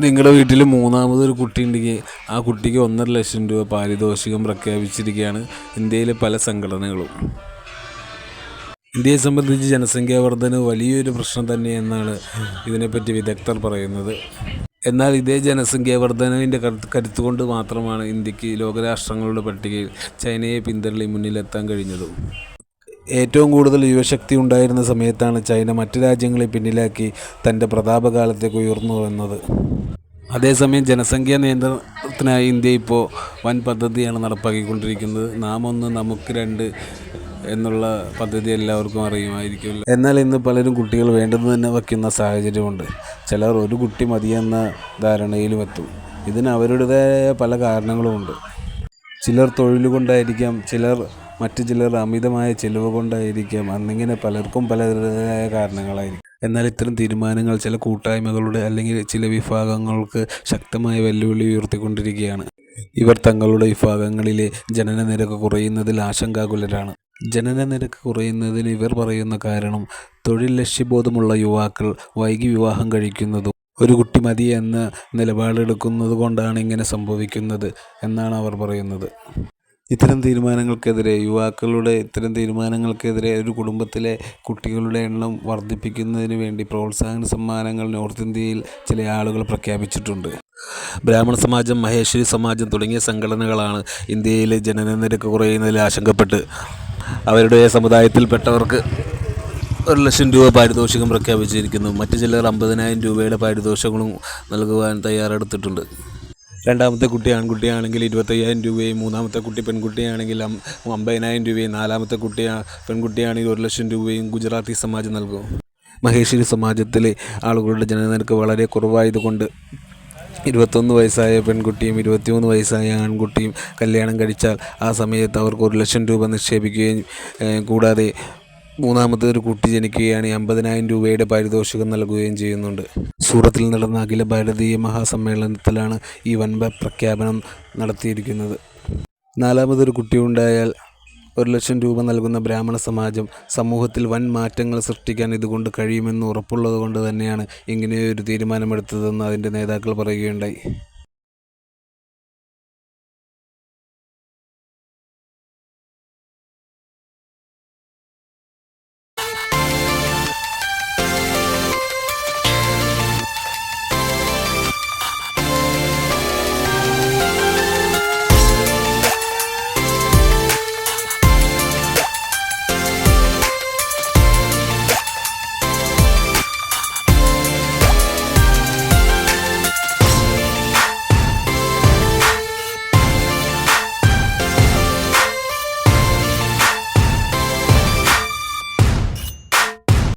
നിങ്ങളുടെ വീട്ടിൽ മൂന്നാമതൊരു കുട്ടി ഉണ്ടെങ്കിൽ ആ കുട്ടിക്ക് ഒന്നര ലക്ഷം രൂപ പാരിതോഷികം പ്രഖ്യാപിച്ചിരിക്കുകയാണ് ഇന്ത്യയിലെ പല സംഘടനകളും. ഇന്ത്യയെ സംബന്ധിച്ച് ജനസംഖ്യാ വർധന വലിയൊരു പ്രശ്നം തന്നെയെന്നാണ് ഇതിനെപ്പറ്റി വിദഗ്ധർ പറയുന്നത്. എന്നാൽ ഇതേ ജനസംഖ്യാ വർധനവിന്റെ കരുത്ത് കരുത്തുകൊണ്ട് മാത്രമാണ് ഇന്ത്യയ്ക്ക് ലോകരാഷ്ട്രങ്ങളുടെ പട്ടികയിൽ ചൈനയെ പിന്തള്ളി മുന്നിലെത്താൻ കഴിഞ്ഞതും. ഏറ്റവും കൂടുതൽ യുവശക്തി ഉണ്ടായിരുന്ന സമയത്താണ് ചൈന മറ്റു രാജ്യങ്ങളെ പിന്നിലാക്കി തന്റെ പ്രതാപകാലത്തേക്ക് ഉയർന്നു വന്നത്. അതേസമയം ജനസംഖ്യാ നിയന്ത്രണത്തിനായി ഇന്ത്യ ഇപ്പോൾ വൻ പദ്ധതിയാണ് നടപ്പാക്കിക്കൊണ്ടിരിക്കുന്നത്. നാം ഒന്ന് നമുക്ക് രണ്ട് എന്നുള്ള പദ്ധതി എല്ലാവർക്കും അറിയുമായിരിക്കുമല്ലോ. എന്നാൽ ഇന്ന് പലരും കുട്ടികൾ വേണ്ടെന്ന് തന്നെ വയ്ക്കുന്ന സാഹചര്യമുണ്ട്. ചിലർ ഒരു കുട്ടി മതിയെന്ന ധാരണയിലും എത്തും. ഇതിന് അവരുടേതായ പല കാരണങ്ങളുമുണ്ട്. ചിലർ തൊഴിൽ കൊണ്ടായിരിക്കാം ചിലർ മറ്റു ചിലർ അമിതമായ ചിലവ് കൊണ്ടായിരിക്കാം. അന്നിങ്ങനെ പലർക്കും പലരുടേതായ കാരണങ്ങളായിരിക്കും. എന്നാൽ ഇത്തരം തീരുമാനങ്ങൾ ചില കൂട്ടായ്മകളുടെ അല്ലെങ്കിൽ ചില വിഭാഗങ്ങൾക്ക് ശക്തമായ വെല്ലുവിളി ഉയർത്തിക്കൊണ്ടിരിക്കുകയാണ്. ഇവർ തങ്ങളുടെ വിഭാഗങ്ങളിലെ ജനന നിരക്ക് കുറയുന്നതിൽ ആശങ്കാകുലരാണ്. ജനന നിരക്ക് കുറയുന്നതിന് ഇവർ പറയുന്ന കാരണം തൊഴിൽ ലക്ഷ്യബോധമുള്ള യുവാക്കൾ വൈകി വിവാഹം കഴിക്കുന്നതും ഒരു കുട്ടി മതി എന്ന നിലപാടെടുക്കുന്നത് കൊണ്ടാണ് ഇങ്ങനെ സംഭവിക്കുന്നത് എന്നാണ് അവർ പറയുന്നത്. ഇത്തരം തീരുമാനങ്ങൾക്കെതിരെ യുവാക്കളുടെ ഇത്തരം തീരുമാനങ്ങൾക്കെതിരെ ഒരു കുടുംബത്തിലെ കുട്ടികളുടെ എണ്ണം വർദ്ധിപ്പിക്കുന്നതിന് വേണ്ടി പ്രോത്സാഹന സമ്മാനങ്ങൾ നോർത്ത് ഇന്ത്യയിൽ ചില ആളുകൾ പ്രഖ്യാപിച്ചിട്ടുണ്ട്. ബ്രാഹ്മണ സമാജം മഹേശ്വരി സമാജം തുടങ്ങിയ സംഘടനകളാണ് ഇന്ത്യയിലെ ജനന നിരക്ക് കുറയുന്നതിൽ ആശങ്കപ്പെട്ട്. അവരുടെ സമുദായത്തിൽപ്പെട്ടവർക്ക് ഒരു ലക്ഷം രൂപ പാരിതോഷികം പ്രഖ്യാപിച്ചിരിക്കുന്നു. മറ്റു ചിലർ അമ്പതിനായിരം രൂപയുടെ പാരിതോഷികങ്ങളും നൽകുവാൻ തയ്യാറെടുത്തിട്ടുണ്ട്. രണ്ടാമത്തെ കുട്ടി ആൺകുട്ടിയാണെങ്കിൽ ഇരുപത്തയ്യായിരം രൂപയും മൂന്നാമത്തെ കുട്ടി പെൺകുട്ടിയാണെങ്കിൽ അമ്പതിനായിരം രൂപയും നാലാമത്തെ കുട്ടി പെൺകുട്ടിയാണെങ്കിൽ ഒരു ലക്ഷം രൂപയും ഗുജറാത്തി സമാജം നൽകും. മഹേശ്വരി സമാജത്തിലെ ആളുകളുടെ ജനനിരക്ക് വളരെ കുറവായതുകൊണ്ട് ഇരുപത്തൊന്ന് വയസ്സായ പെൺകുട്ടിയും ഇരുപത്തിമൂന്ന് വയസ്സായ ആൺകുട്ടിയും കല്യാണം കഴിച്ചാൽ ആ സമയത്ത് അവർക്ക് ഒരു ലക്ഷം രൂപ നിക്ഷേപിക്കുകയും കൂടാതെ മൂന്നാമത്തെ ഒരു കുട്ടി ജനിക്കുകയാണ് അമ്പതിനായിരം രൂപയുടെ പാരിതോഷികം നൽകുകയും ചെയ്യുന്നുണ്ട്. സൂറത്തിൽ നടന്ന അഖില ഭാരതീയ മഹാസമ്മേളനത്തിലാണ് ഈ വൻപ പ്രഖ്യാപനം നടത്തിയിരിക്കുന്നത്. നാലാമതൊരു കുട്ടി ഉണ്ടായാൽ ഒരു ലക്ഷം രൂപ നൽകുന്ന ബ്രാഹ്മണ സമാജം സമൂഹത്തിൽ വൻ മാറ്റങ്ങൾ സൃഷ്ടിക്കാൻ ഇതുകൊണ്ട് കഴിയുമെന്ന് ഉറപ്പുള്ളത് കൊണ്ട് തന്നെയാണ് ഇങ്ങനെയൊരു തീരുമാനമെടുത്തതെന്ന് അതിന്റെ നേതാക്കൾ പറയുകയുണ്ടായി.